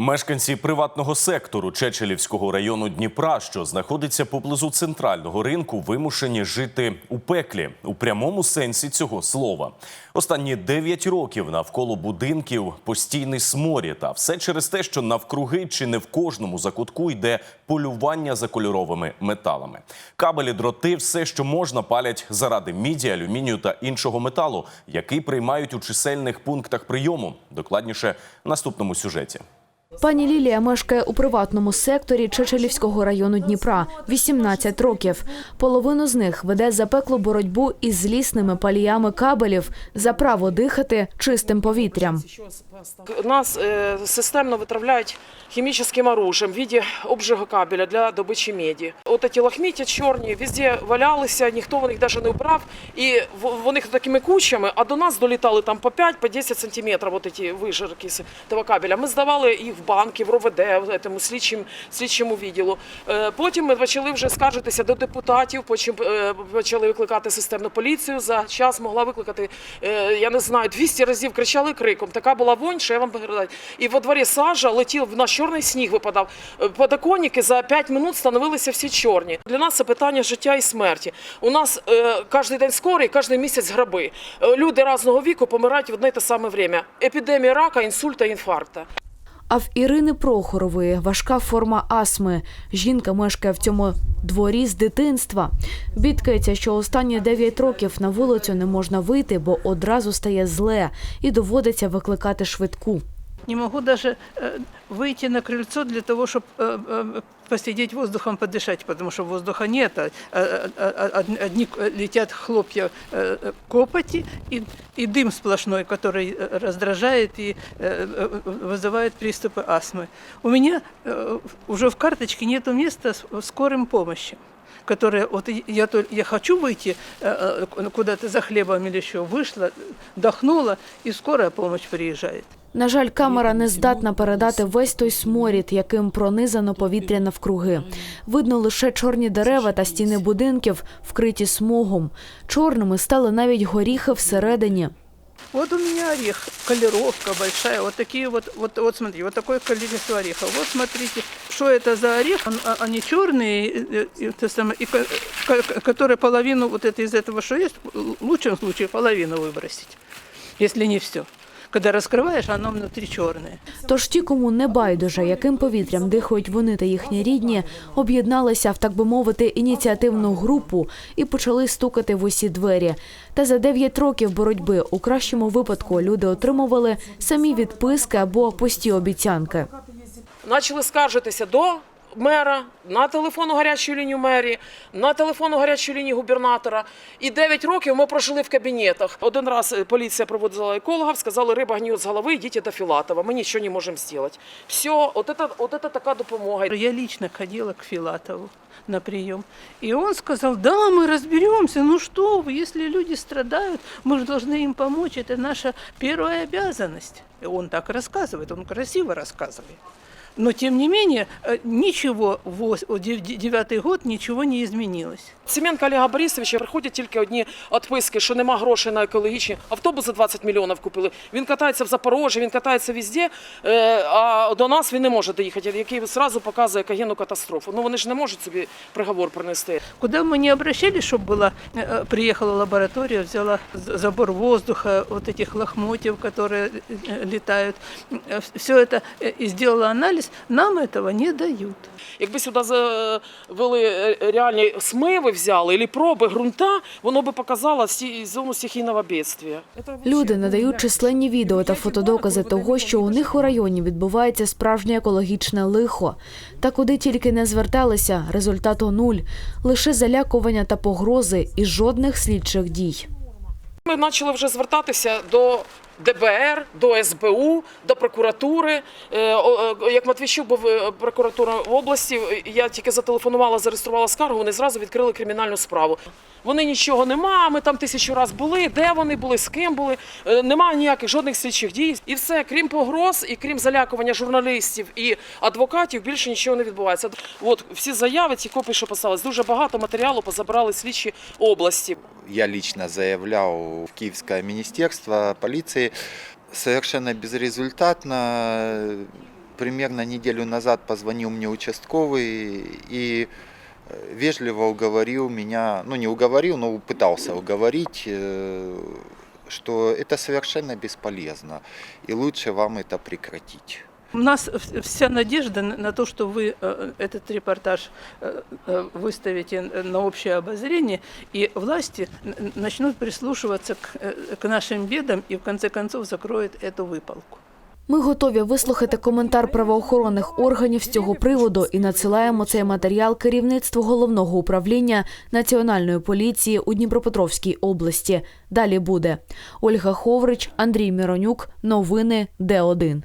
Мешканці приватного сектору Чечелівського району Дніпра, що знаходиться поблизу центрального ринку, вимушені жити у пеклі у прямому сенсі цього слова. Останні 9 років навколо будинків постійний сморід, а все через те, що навкруги чи не в кожному закутку йде полювання за кольоровими металами. Кабелі, дроти, все, що можна, палять заради міді, алюмінію та іншого металу, який приймають у чисельних пунктах прийому. Докладніше в наступному сюжеті. Пані Лілія мешкає у приватному секторі Чечелівського району Дніпра 18 років. Половину з них веде запеклу боротьбу із злісними паліями кабелів за право дихати чистим повітрям. Нас е, системно витравляють хімічним оружием в виді обжигу кабеля для добичі меді. От ці лахміття чорні везде валялися, ніхто в них навіть не убрав. І вони такими кучами, а до нас долітали там по 5 по 10 сантиметрів от ці вижирки того кабеля. Ми здавали їх в банки, в РОВД, в цьому слідчим, слідчому відділу. Е, Потім ми почали вже скаржитися до депутатів, потім е, почали викликати системну поліцію. За час могла викликати, е, я не знаю, 200 разів кричали криком. Така була вонь, що я вам передаю. І во дворі сажа летів, в нас чорний сніг випадав. Подоконники за 5 минут становилися всі чорні. Для нас це питання життя і смерті. У нас кожен день скорий, кожен місяць граби. Люди різного віку помирають в одне те саме время. Епідемія рака, інсульта, інфаркта. А в Ірини Прохорової важка форма астми. Жінка мешкає в цьому дворі з дитинства. Бідкається, що останні 9 років на вулицю не можна вийти, бо одразу стає зле і доводиться викликати швидку. Не могу даже э, выйти на крыльцо для того, чтобы посидеть воздухом, подышать, потому что воздуха нет. а, а, а, од- Одни летят хлопья э, э, копоти и, и дым сплошной, который э, раздражает и э, э, вызывает приступы астмы. У меня э, уже в карточке нет места скорым помощи которая вот я, я хочу выйти э, э, куда-то за хлебом или еще, вышла, дохнула, и скорая помощь приезжает. На жаль, камера не здатна передати весь той сморід, яким пронизано повітря навкруги. Видно лише чорні дерева та стіни будинків, вкриті смогом. Чорними стали навіть горіхи всередині. Вот у меня орех, колеровка большая, вот такие вот, вот, вот смотри, вот такое количество орехов. Вот смотрите, что это за орех, Он- а- они черные, э, э, то самое, и ко- ко- которые половину вот это из этого, что есть, в лучшем случае половину выбросить, если не все. Когда раскрываешь, оно внутри черное. Тож ті, кому не байдуже, яким повітрям дихають вони та їхні рідні, об'єдналися в так би мовити ініціативну групу і почали стукати в усі двері. Та за 9 років боротьби у кращому випадку люди отримували самі відписки або пусті обіцянки. Почали скаржитися до мера, на телефонну гарячу лінію мерії, на телефонну гарячу лінію губернатора. І 9 років ми прожили в кабінетах. Один раз е, поліція проводила екологів, сказали, риба гниє з голови, йдіть до Філатова, ми нічого не можемо зробити. Все, от це, от це така допомога. Я лично ходила к Филатову на прием. И он сказал, да, мы разберемся, ну что вы, если люди страдают, мы же должны им помочь, это наша первая обязанность. И он так рассказывает, он красиво рассказывает. Но тем не менее, э, ничего, вось- о, дев- девятый год, ничего не изменилось. Семенка Олега Борисовича приходять тільки одні відписки, що нема грошей на екологічні. Автобус за 20 мільйонів купили. Він катається в Запорожжі, він катається везде, е, а до нас він не може доїхати, який одразу показує екогенну катастрофу. Ну вони ж не можуть собі приговор принести. Куда мы не обращались, чтобы была, э, приехала лаборатория, взяла з- забор воздуха, вот этих лохмотьев, которые э, летают, все это э, и сделала анализ, нам этого не дают. Якби сюди завели е, реальні смиви взяли, або проби ґрунта, воно би показало сі- зону стихійного бедствия. Люди надають численні відео та фотодокази того, що у них у районі відбувається справжнє екологічне лихо. Та куди тільки не зверталися, результату нуль, лише залякування та погрози і жодних слідчих дій. Ми почали вже звертатися до ДБР, до СБУ, до прокуратури. Е, е, Як Матвійчук був е, прокуратура області, я тільки зателефонувала, зареєструвала скаргу, вони зразу відкрили кримінальну справу. Вони нічого нема, ми там тисячу разів були, де вони були, з ким були. Немає ніяких жодних слідчих дій. І все, крім погроз і крім залякування журналістів і адвокатів, більше нічого не відбувається. От всі заяви, ці копії, що писались, дуже багато матеріалу позабирали слідчі області. я лично заявлял в Киевское министерство совершенно безрезультатно примерно неделю назад позвонил мне участковый и э, вежливо уговорил меня, ну не уговорил, но пытался уговорить, э, что это совершенно бесполезно и лучше вам это прекратить. У нас в- вся надежда на на то, что вы э, этот репортаж э, э, выставите на общее обозрение, и власти н- начнут прислушиваться к, э, к нашим бедам и в конце концов закроют эту выпалку. Ми готові вислухати коментар правоохоронних органів з цього приводу і надсилаємо цей матеріал керівництву головного управління Національної поліції у Дніпропетровській області. Далі буде Ольга Ховрич, Андрій Міронюк. Новини Д1.